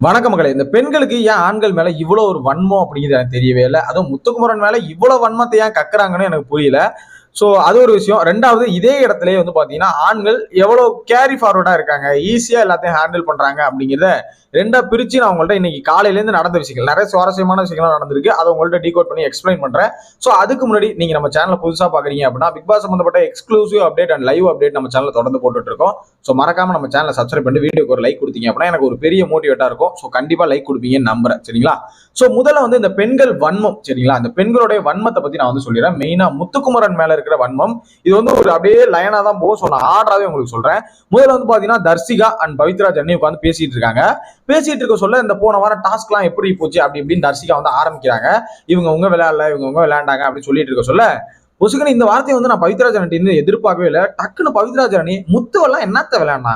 வணக்கம் மகளே இந்த பெண்களுக்கு ஏன் ஆண்கள் மேல இவ்வளவு ஒரு வன்மம் அப்படிங்கிறது எனக்கு தெரியவே இல்லை. அதுவும் முத்துக்குமரன் மேல இவ்வளவு வன்மத்தை ஏன் கக்குறாங்கன்னு எனக்கு புரியல. ஸோ அது ஒரு விஷயம். ரெண்டாவது இதே இடத்துலயே வந்து பார்த்தீங்கன்னா ஆண்கள் எவ்வளோ கேரி ஃபார்வர்டாக இருக்காங்க. ஈஸியாக எல்லாத்தையும் ஹேண்டில் பண்ணுறாங்க அப்படிங்கிறத ரெண்டாக பிரிச்சு நான் உங்கள்கிட்ட இன்னைக்கு காலையிலேருந்து நடந்த விஷயங்கள் நிறைய சுவாரஸ்யமான விஷயங்கள்லாம் நடந்திருக்கு. அதை உங்கள்கிட்ட டீகோட் பண்ணி எக்ஸ்பிளைன் பண்ணுறேன் ஸோ அதுக்கு முன்னாடி நீங்கள் நம்ம சேனலை புதுசாக பார்க்குறீங்க அப்படின்னா பிக் பாஸ் சம்பந்தப்பட்ட exclusive update and live update நம்ம சேனலில் தொடர்ந்து போட்டுட்டு இருக்கோம். ஸோ மறக்காமல் நம்ம சேனலை சப்ஸ்கிரைப் பண்ணி வீடியோக்கு ஒரு லைக் கொடுத்தீங்க அப்படின்னா எனக்கு ஒரு பெரிய மோட்டிவேட்டாக இருக்கும். ஸோ கண்டிப்பாக லைக் கொடுப்பீங்கன்னு நம்புறேன். சரிங்களா? ஸோ முதல்ல வந்து இந்த பெண்கள் வன்மம் சரிங்களா? அந்த பெண்களுடைய வன்மத்தை பற்றி நான் வந்து சொல்லிடுறேன். மெயினாக முத்துக்குமரன் மேலே இருக்கிற வன்மம். இது வந்து ஒரு அப்படியே லைனா தான் போக சொன்ன ஆர்டராகவே உங்களுக்கு சொல்றேன். முதல்ல வந்து பாத்தீங்கன்னா தர்சிகா அண்ட் பவித்ரா ஜன்னி உட்காந்து பேசிட்டு இருக்காங்க. பேசிட்டு இருக்க சொல்ல இந்த போன வாரம் டாஸ்க்லாம் எப்படி போச்சு அப்படி இப்படின்னு தர்சிகா வந்து ஆரம்பிக்கிறாங்க. இவங்க உங்க விளையாடல இவங்க உங்க விளையாண்டாங்க அப்படின்னு சொல்லிட்டு இருக்க சொல்ல பொசுக்கன் இந்த வார்த்தையை வந்து நான் பவித்ராஜன் இருந்து எதிர்பார்க்கவே இல்லை. டக்குன்னு பவித்ராஜன் முத்துவெல்லாம் என்னத்த விளையாடினா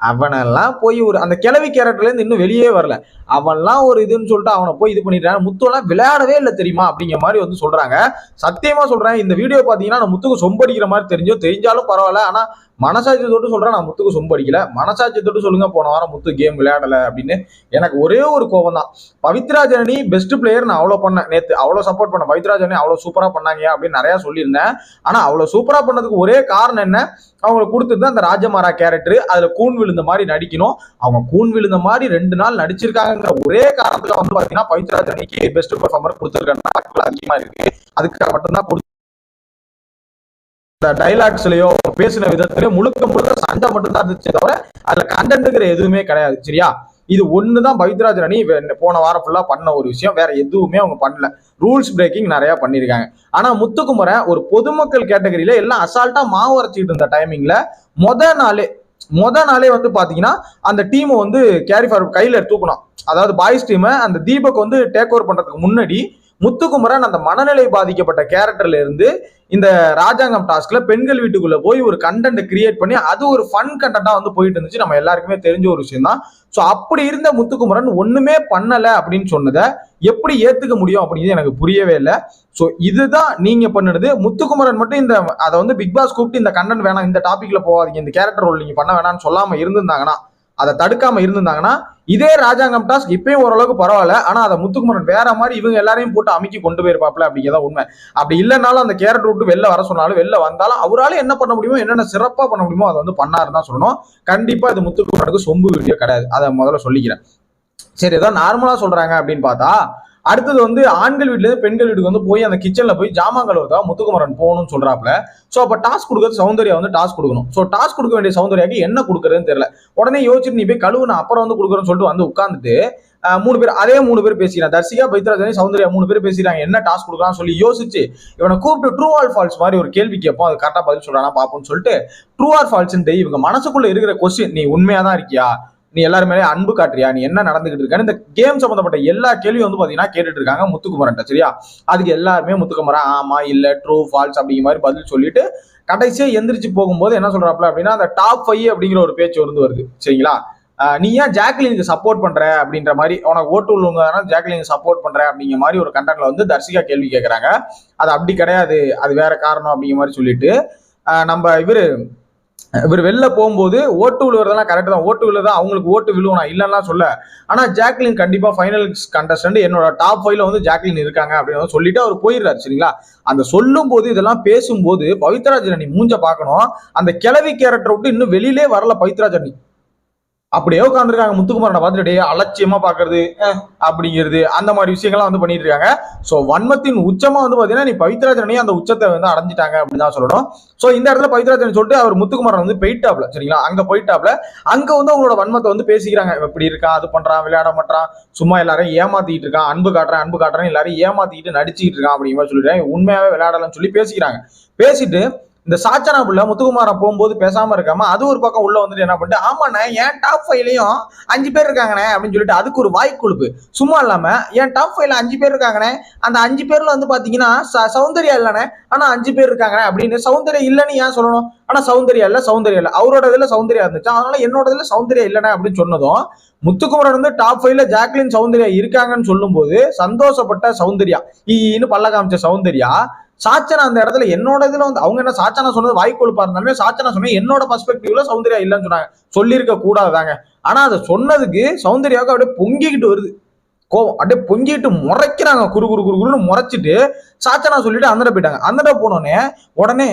அவனெல்லாம் போய் ஒரு அந்த கிழவி கேரக்டர்லேருந்து இன்னும் வெளியே வரல. அவன்லாம் ஒரு இதுன்னு சொல்லிட்டு அவனை போய் இது பண்ணிட்டான். முத்துவெல்லாம் விளையாடவே இல்லை தெரியுமா? அப்படிங்கிற மாதிரி வந்து சொல்கிறாங்க சத்தியமாக சொல்கிறேன் இந்த வீடியோ பார்த்தீங்கன்னா நான் முத்துக்கு சொம்படிக்கிற மாதிரி தெரிஞ்சோ தெரிஞ்சாலும் பரவாயில்ல. ஆனால் மனசாட்சி தொட்டு சொல்கிறேன் நான் முத்துக்கு சொம்படிக்கல. மனசாட்சி தொட்டு சொல்லுங்கள் போன வாரம் முத்து கேம் விளையாடலை அப்படின்னு. எனக்கு ஒரே ஒரு கோபம் தான். பவித்ரா ஜனனி பெஸ்ட் பிளேயர் நான் அவ்வளோ பண்ணேன். நேற்று அவ்வளோ சப்போர்ட் பண்ணேன். பவித்ரா ஜனனி அவ்வளோ சூப்பராக பண்ணாங்க அப்படின்னு நிறையா சொல்லியிருந்தேன். ஆனால் அவ்வளோ சூப்பராக பண்ணதுக்கு ஒரே காரணம் என்ன? அவங்களுக்கு கொடுத்துருந்தா அந்த ராஜமாரா கேரக்டர் அதில் கூன் விழுந்த மாதிரி நடிக்கணும். அவங்க கூன் விழுந்த மாதிரி ரெண்டு நாள் நடிச்சிருக்காங்கிற ஒரே காரணத்துல வந்து பாத்தீங்கன்னா பவித்ராஜ் அன்னைக்கு பெஸ்ட் பர்ஃபார்மர் கொடுத்துருக்காங்க. அதிகமா இருக்கு. அதுக்காக மட்டும்தான் கொடுத்து டைலாக்ஸ்லயோ பேசின விதத்திலயோ முழுக்க முழுக்க சண்டை மட்டும்தான் இருந்துச்சே தவிர அதுல கண்டென்ட்டுங்கிற எதுவுமே கிடையாது சரியா? இது ஒண்ணுதான் பவித்ராஜ் அணி போன வாரம் ஃபுல்லா பண்ண ஒரு விஷயம். வேற எதுவுமே அவங்க பண்ணல. ரூல்ஸ் பிரேக்கிங் நிறைய பண்ணிருக்காங்க ஆனா முத்துக்குமரன் ஒரு பொதுமக்கள் கேட்டகரியில எல்லாம் அசால்ட்டா மாவு அரைச்சிட்டு இருந்த டைமிங்ல முத நாளே முத நாளே வந்து பாத்தீங்கன்னா அந்த டீமை வந்து கேரி ஃபார்வர்ட் கையில தூக்கணும் அதாவது பாய்ஸ் டீமை அந்த தீபக் வந்து டேக் ஓவர் பண்றதுக்கு முன்னாடி முத்துக்குமரன் அந்த மனநிலை பாதிக்கப்பட்ட கேரக்டர்ல இருந்து இந்த ராஜாங்கம் டாஸ்க்ல பெண்கள் வீட்டுக்குள்ள போய் ஒரு கண்டென்ட் கிரியேட் பண்ணி அது ஒரு ஃபன் கண்டென்ட்டா வந்து போயிட்டு இருந்துச்சு. நம்ம எல்லாருக்குமே தெரிஞ்ச ஒரு விஷயம் தான். ஸோ அப்படி இருந்த முத்துக்குமரன் ஒண்ணுமே பண்ணல அப்படின்னு சொன்னதை எப்படி ஏத்துக்க முடியும் அப்படிங்கிறது எனக்கு புரியவே இல்லை. ஸோ இதுதான் நீங்க பண்ணுறது முத்துக்குமரன் மட்டும் இந்த அதை வந்து பிக் பாஸ் கூப்பிட்டு இந்த கண்டென்ட் வேணாம் இந்த டாபிக்ல போகாதீங்க இந்த கேரக்டர் ரோல் நீங்க பண்ண வேணாம்னு சொல்லாம இருந்திருந்தாங்கன்னா அதை தடுக்காம இருந்திருந்தாங்கன்னா இதே ராஜாங்கம் டாஸ்க் இப்பயும் ஓரளவுக்கு பரவாயில்ல. ஆனா அதை முத்துக்குமரன் வேற மாதிரி இவங்க எல்லாரையும் போட்டு அமுக்கி கொண்டு போயிருப்பாப்ல அப்படிங்கிறதா உண்மை. அப்படி இல்லைனாலும் அந்த கேரட் விட்டு வெளில வர சொன்னாலும் வெளில வந்தாலும் அவரால் என்ன பண்ண முடியுமோ என்னென்ன சிறப்பா பண்ண முடியுமோ அதை வந்து பண்ணாருன்னு தான் சொல்லணும். கண்டிப்பா இது முத்துக்குமரனுக்கு சொம்பு வீடியோ கிடையாது. அதை முதல்ல சொல்லிக்கிறேன். சரி ஏதோ நார்மலா சொல்றாங்க அப்படின்னு பார்த்தா அடுத்தது வந்து ஆண்கள் வீட்டுல பெண்கள் வீட்டுக்கு வந்து போய் அந்த கிச்சன்ல போய் ஜாமான் கழுவுறதா முத்துக்குமரன் போகணும்னு சொல்றாப்ல சோ அப்ப டாஸ்க் கொடுக்கறது சௌந்தர்யா வந்து டாஸ்க் கொடுக்கணும். சோ டாஸ்க் கொடுக்க வேண்டிய சௌந்தர்யாக்கு என்ன கொடுக்கறதுன்னு தெரியல. உடனே யோசிச்சுட்டு நீ போய் கழுவு நான் அப்புறம் வந்து கொடுக்குறேன்னு சொல்லிட்டு வந்து உட்காந்துட்டு மூணு பேர் அதே மூணு பேர் பேசிக்கிறான். தர்சிகா பைத்ராஜனி சௌந்தர்யா மூணு பேர் பேசிக்கிறாங்க. என்ன டாஸ்க் கொடுக்கலாம்னு சொல்லி யோசிச்சு இவனை கூப்பிட்டு ட்ரூ ஆர் ஃபால்ஸ் மாதிரி ஒரு கேள்வி கேட்போம். அது கரெக்டாக பதில் சொல்கிறானா பார்ப்போம்னு சொல்லிட்டு ட்ரூ ஆர் ஃபால்ஸ்ன்ட்டு இவங்க மனசுக்குள்ளே இருக்கிற கொஸ்டின் நீ உண்மையாக தான் இருக்கியா? நீ எல்லாருமே அன்பு காட்டுறியா? நீ என்ன நடந்துகிட்டு இருக்கான்னு? இந்த கேம் சம்பந்தப்பட்ட எல்லா கேள்வியும் வந்து பாத்தீங்கன்னா கேட்டுட்டு இருக்காங்க முத்துக்குமரன் சரியா? அதுக்கு எல்லாருமே முத்துக்குமரன் ஆமா இல்ல ட்ரூ ஃபால்ஸ் அப்படிங்கிற மாதிரி பதில் சொல்லிட்டு கடைசியா எந்திரிச்சு போகும்போது என்ன சொல்றாப்ல அப்படின்னா அந்த டாப் ஃபைவ் அப்படிங்கிற ஒரு பேச்சு வந்து வருது சரிங்களா? நீ ஏன் ஜாக்லினுக்கு சப்போர்ட் பண்ற அப்படின்ற மாதிரி உனக்கு ஓட்டு உள்ளவங்க ஜாக்லினுக்கு சப்போர்ட் பண்ற அப்படிங்கிற மாதிரி ஒரு கண்டென்ட்ல வந்து தர்சிகா கேள்வி கேட்கறாங்க அது அப்படி கிடையாது அது வேற காரணம் அப்படிங்கிற மாதிரி சொல்லிட்டு நம்ம இவரு இவர் வெளில போகும்போது ஓட்டு விழுவதெல்லாம் கரெக்ட் தான். ஓட்டு விழுதான் அவங்களுக்கு ஓட்டு விழுவும் நான் இல்லைன்னா சொல்ல. ஆனால் ஜாக்லின் கண்டிப்பாக ஃபைனல் கண்டஸ்டன்ட் என்னோட டாப் ஃபைவ்ல வந்து ஜாக்லின் இருக்காங்க அப்படின்னு சொல்லிட்டு அவர் போயிடுறாரு சரிங்களா? அந்த சொல்லும் போது இதெல்லாம் பேசும்போது பவித்ரா ஜனனி மூஞ்ச பார்க்கணும். அந்த கிழவி கேரக்டர் விட்டு இன்னும் வெளியிலே வரல பவித்ரா ஜனனி. அப்படியே உட்காந்துருக்காங்க முத்துக்குமாரனை பார்த்துட்டு அலட்சியமா பாக்குறது அப்படிங்கிறது அந்த மாதிரி விஷயங்கள்லாம் வந்து பண்ணிட்டு இருக்காங்க. ஸோ வன்மத்தின் உச்சமா வந்து பாத்தீங்கன்னா நீ பவித்ராஜனையும் அந்த உச்சத்தை வந்து அடைஞ்சிட்டாங்க அப்படின்னு தான் சொல்லணும். ஸோ இந்த இடத்துல பவித்ராஜன் சொல்லிட்டு அவர் முத்துக்குமாரன் வந்து போயிட்டாப்ல சரிங்களா? அங்க போயிட்டாப்ல. அங்க வந்து அவங்களோட வன்மத்தை வந்து பேசிக்கிறாங்க. இப்படி இருக்கான் அது பண்றான் விளையாட மாட்டான் சும்மா எல்லாரையும் ஏமாத்திட்டு இருக்கான் அன்பு காட்டுறேன் அன்பு காட்டுறேன் எல்லாரையும் ஏமாத்திட்டு நடிச்சுட்டு இருக்கான் அப்படிங்கிற மாதிரி சொல்லிட்டு உண்மையாவே விளையாடலன்னு சொல்லி பேசிக்கிறாங்க. பேசிட்டு இந்த சாச்சனா புள்ள முத்துக்குமாரன் போகும்போது பேசாம இருக்காம அது ஒரு பக்கம் உள்ள வந்துட்டு என்ன பண்ணிட்டு ஆமாண்ணே என் டாப் ஃபைவ்லயும் அஞ்சு பேர் இருக்காங்கண்ணே அப்படின்னு சொல்லிட்டு அதுக்கு ஒரு வாய் கொழுப்பு. சும்மா இல்லாம என் டாப் ஃபைவ்ல அஞ்சு பேர் இருக்காங்கண்ணே. அந்த அஞ்சு பேர்ல வந்து பாத்தீங்கன்னா ச- சௌந்தர்யா இல்லைண்ணே. ஆனா அஞ்சு பேர் இருக்காங்கண்ணே அப்படின்னு சௌந்தர்யா இல்லைன்னு ஏன் சொல்லணும்? ஆனா சௌந்தர்யா இல்ல சௌந்தர்யா இல்ல. அவரோட இதுல சௌந்தர்யா இருந்துச்சு. அதனால என்னோட இதுல சௌந்தர்யா இல்லைண்ணே அப்படின்னு சொன்னதும் முத்துக்குமரன் வந்து டாப் ஃபைவ்ல ஜாக்லின் சௌந்தர்யா இருக்காங்கன்னு சொல்லும்போது சந்தோஷப்பட்ட சௌந்தர்யா ஈன்னு பல்ல காமிச்ச சௌந்தர்யா சாச்சனா அந்த இடத்துல என்னோட இதுல வந்து அவங்க என்ன சாச்சனா சொன்னது வாய்க்கொழுப்பா இருந்தாலுமே சாச்சனா சொன்னேன் என்னோட பர்ஸ்பெக்டிவ்ல சௌந்தர்யா இல்லைன்னு சொன்னாங்க. சொல்லியிருக்க கூடாதாங்க ஆனா அதை சொன்னதுக்கு சௌந்தர்யாவுக்கு அப்படியே பொங்கிக்கிட்டு வருது. கோவம். அப்படியே பொங்கிட்டு முறைக்கிறாங்க. குறு குறு குறு குருன்னு முறைச்சிட்டு சாச்சனா சொல்லிட்டு அந்தட போயிட்டாங்க. அந்தட போனோடனே உடனே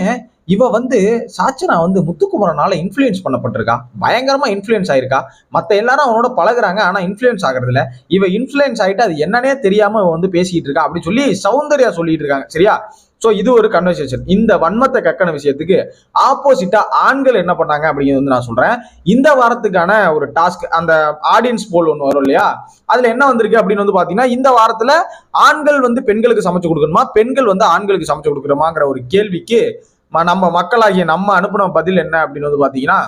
இவ வந்து சாச்சனா வந்து முத்துக்குமரனால இன்ஃப்ளூயன்ஸ் பண்ணப்பட்டிருக்கா. பயங்கரமா இன்ஃப்ளூயன்ஸ் ஆயிருக்கா. மற்ற எல்லாரும் அவனோட பழகுறாங்க ஆனா இன்ஃப்ளூயன்ஸ் ஆகுறது இவ இன்ஃப்ளூயன்ஸ் ஆயிட்டு அது என்னன்னே தெரியாம வந்து பேசிக்கிட்டு இருக்கா அப்படின்னு சொல்லி சௌந்தர்யா சொல்லிட்டு இருக்காங்க. சரியா? ஸோ இது ஒரு கன்வர்சேஷன் இந்த வன்மத்தை கக்கன விஷயத்துக்கு ஆப்போசிட்டா ஆண்கள் என்ன பண்ணாங்க அப்படிங்கிறது வந்து நான் சொல்றேன். இந்த வாரத்துக்கான ஒரு டாஸ்க் அந்த ஆடியன்ஸ் போல் ஒன்று வரும் இல்லையா? அதுல என்ன வந்திருக்கு அப்படின்னு வந்து பாத்தீங்கன்னா இந்த வாரத்துல ஆண்கள் வந்து பெண்களுக்கு சமைச்சு கொடுக்கணுமா? பெண்கள் வந்து ஆண்களுக்கு சமைச்சு கொடுக்கணுமாங்கிற ஒரு கேள்விக்கு நம்ம மக்களாகிய நம்ம அனுப்பின பதில் என்ன அப்படின்னு வந்து பார்த்தீங்கன்னா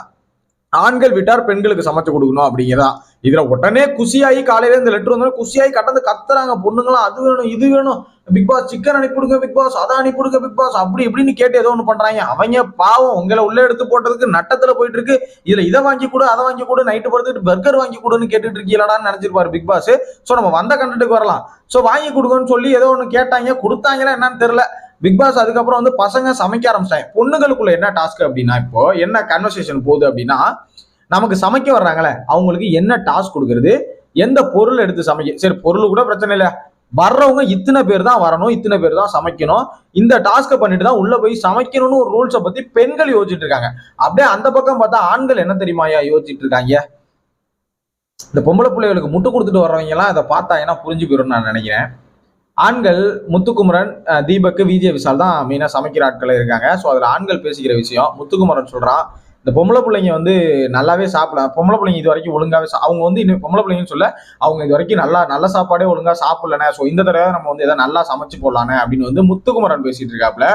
ஆண்கள் விட்டார் பெண்களுக்கு சமைச்சு கொடுக்கணும் அப்படிங்கிறதா. இதுல உடனே குசியாகி காலையில இந்த லெட்டர் வந்தோடனே குசியாகி கட்டந்து கத்துறாங்க. பொண்ணுங்களாம் அது வேணும் இது வேணும். பிக் பாஸ் சிக்கன் அனுப்பிடுங்க பிக் பாஸ் அதை அனுப்பிடுங்க பிக் பாஸ் அப்படி இப்படின்னு கேட்டு ஏதோ ஒன்று பண்றாங்க. அவங்க பாவம் உங்களை உள்ள எடுத்து போட்டதுக்கு நட்டத்துல போயிட்டு இருக்கு. இதுல இதை வாங்கி கொடு அதை வாங்கி கொடு நைட்டு படுத்துட்டு பர்கர் வாங்கி கொடுன்னு கேட்டுட்டு இருக்கீங்களாடான்னு நினைச்சிருப்பாரு பிக் பாஸ் ஸோ நம்ம வந்த கண்டென்ட்டுக்கு வரலாம். ஸோ வாங்கி கொடுங்கன்னு சொல்லி ஏதோ ஒன்று கேட்டாங்க. கொடுத்தாங்களா என்னன்னு தெரியல. பிக் பாஸ் அதுக்கப்புறம் வந்து பசங்க சமைக்க ஆரம்பிச்சிட்டாங்க. பொண்ணுங்களுக்குள்ள என்ன டாஸ்க் அப்படின்னா இப்போ என்ன கன்வர்சேஷன் போகுது அப்படின்னா நமக்கு சமைக்க வர்றாங்களே அவங்களுக்கு என்ன டாஸ்க் கொடுக்கறது எந்த பொருள் எடுத்து சமைக்க சரி பொருள் கூட பிரச்சனை இல்லை. வர்றவங்க இத்தனை பேர் தான் வரணும் இத்தனை பேர் தான் சமைக்கணும். இந்த டாஸ்க்கை பண்ணிட்டு தான் உள்ள போய் சமைக்கணும்னு ஒரு ரூல்ஸை பத்தி பெண்கள் யோசிச்சுட்டு இருக்காங்க. அப்படியே அந்த பக்கம் பார்த்தா ஆண்கள் என்ன தெரியுமாயா யோசிச்சுட்டு இருக்காங்க? இந்த பொம்பளை பிள்ளைகளுக்கு முட்டு கொடுத்துட்டு வர்றவங்க எல்லாம் இதை பார்த்தா ஏன்னா புரிஞ்சு போயிடும் நான் நினைக்கிறேன். ஆண்கள் முத்துக்குமரன் அஹ், விஜய் விஷால் தான் மெயினாக சமைக்கிற ஆட்கள் இருக்காங்க. ஸோ அதில் ஆண்கள் பேசிக்கிற விஷயம் முத்துக்குமரன் சொல்றான் இந்த பொம்பளை பிள்ளைங்க வந்து நல்லாவே சாப்பிடலாம் பொம்பளை பிள்ளைங்க இது வரைக்கும் ஒழுங்காவே அவங்க வந்து இன்னும் பொம்பளை பிள்ளைங்கன்னு சொல்ல அவங்க இது வரைக்கும் நல்லா நல்ல சாப்பாடே ஒழுங்காக சாப்பிடலனே ஸோ இந்த தடவை நம்ம வந்து எதாவது நல்லா சமைச்சு போடலானே அப்படின்னு வந்து முத்துக்குமரன் பேசிட்டு இருக்காப்புல.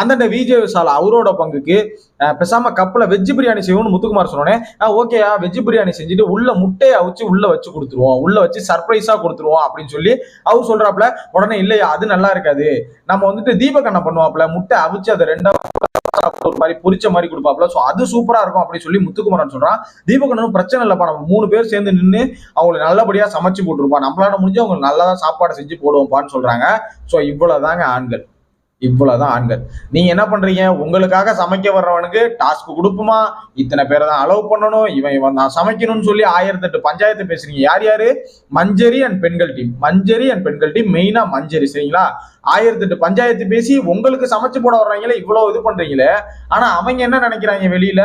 அந்தந்த விஜய் விசால் அவரோட பங்குக்கு பெசாம பேசாம கப்பில் வெஜ் பிரியாணி செய்வோம்னு முத்துக்குமார் சொன்னோன்னே ஓகேயா வெஜ் பிரியாணி செஞ்சுட்டு உள்ள முட்டையை அவிச்சு உள்ள வச்சு கொடுத்துருவோம். உள்ள வச்சு சர்ப்ரைஸா கொடுத்துருவோம். அப்படின்னு சொல்லி அவர் சொல்றாப்புல உடனே இல்லையா அது நல்லா இருக்காது. நம்ம வந்துட்டு தீபகண்ணம் பண்ணுவாப்புல முட்டை அவிச்சு அதை ரெண்டா ஒரு மாதிரி பொறிச்ச மாதிரி கொடுப்பாப்ல ஸோ அது சூப்பரா இருக்கும் அப்படின்னு சொல்லி முத்துக்குமரன் சொல்றான். தீபகண்ணனும் பிரச்சனை இல்லைப்பா நம்ம மூணு பேர் சேர்ந்து நின்று அவங்களுக்கு நல்லபடியா சமைச்சு போட்டுருப்பா நம்மளால முடிஞ்சு அவங்களுக்கு நல்லதா சாப்பாடு செஞ்சு போடுவோம்ப்பான்னு சொல்றாங்க. ஸோ இவ்வளவுதாங்க ஆண்கள். இவ்வளவுதான் ஆண்கள். நீங்க என்ன பண்றீங்க? உங்களுக்காக சமைக்க வர்றவனுக்கு டாஸ்க் கொடுப்புமா? இத்தனை பேரை தான் அலோவ் பண்ணணும். இவன் இவன் நான் சமைக்கணும்னு சொல்லி ஆயிரத்தெட்டு பஞ்சாயத்து பேசுறீங்க. யார் யாரு? மஞ்சரி அண்ட் பெண்கள் டீம் மஞ்சரி அண்ட் பெண்கள் டீம் மெயினா மஞ்சரி சரிங்களா? ஆயிரத்தெட்டு பஞ்சாயத்து பேசி உங்களுக்கு சமைச்சு போட வர்றாங்களே இவ்வளவு இது பண்றீங்களே. ஆனா அவங்க என்ன நினைக்கிறாங்க வெளியில?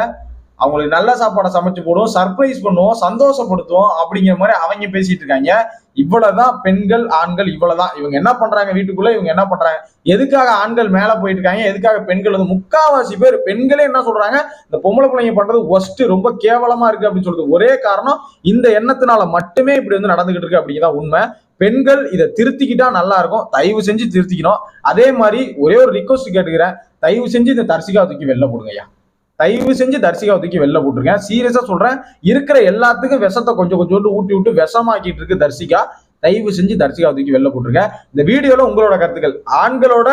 அவங்களுக்கு நல்ல சாப்பாடை சமைச்சு போடுவோம் சர்ப்ரைஸ் பண்ணுவோம் சந்தோஷப்படுத்துவோம் அப்படிங்கிற மாதிரி அவங்க பேசிட்டு இருக்காங்க. இவ்வளவுதான் பெண்கள் ஆண்கள் இவ்வளவுதான். இவங்க என்ன பண்றாங்க வீட்டுக்குள்ள? இவங்க என்ன பண்றாங்க? எதுக்காக ஆண்கள் மேல போயிட்டு இருக்காங்க? எதுக்காக பெண்கள் வந்து முக்காவாசி பேர் பெண்களே என்ன சொல்றாங்க? இந்த பொம்பளை பிள்ளைங்க பண்றது ஒஸ்ட் ரொம்ப கேவலமா இருக்கு அப்படின்னு சொல்றது ஒரே காரணம் இந்த எண்ணத்தினால மட்டுமே இப்படி வந்து நடந்துகிட்டு இருக்கு அப்படிங்கிறதா உண்மை. பெண்கள் இதை திருத்திக்கிட்டா நல்லா இருக்கும். தயவு செஞ்சு திருத்திக்கணும். அதே மாதிரி ஒரே ஒரு ரிக்வஸ்ட் கேட்டுக்கிறேன். தயவு செஞ்சு இந்த தர்சிகா தூக்கி வெளில போடுங்கய்யா. தயவு செஞ்சு தரிசிகா தூக்கி வெளில போட்டுருக்கேன் சீரியஸா சொல்றேன் இருக்கிற எல்லாத்துக்கும் விஷத்தை கொஞ்சம் கொஞ்சோண்டு ஊட்டி விட்டு விஷமாக்கிட்டு இருக்கு தர்சிகா. தயவு செஞ்சு தரிசிகா தூக்கி வெளில போட்டிருக்கேன் இந்த வீடியோல உங்களோட கருத்துக்கள் ஆண்களோட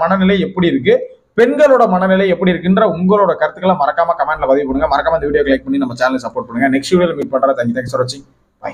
மனநிலை எப்படி இருக்கு? பெண்களோட மனநிலை எப்படி இருக்குன்ற உங்களோட கருத்துக்களை மறக்காம கமெண்ட்ல பதிவு பண்ணுங்க. மறக்காம இந்த வீடியோ லைக் பண்ணி நம்ம சேனலை சப்போர்ட் பண்ணுங்க. நெக்ஸ்ட் வீடியோ மீட் பண்றேன். தேங்க்யூ தேங்க்ஸ் ஃபார் வாட்சிங் பை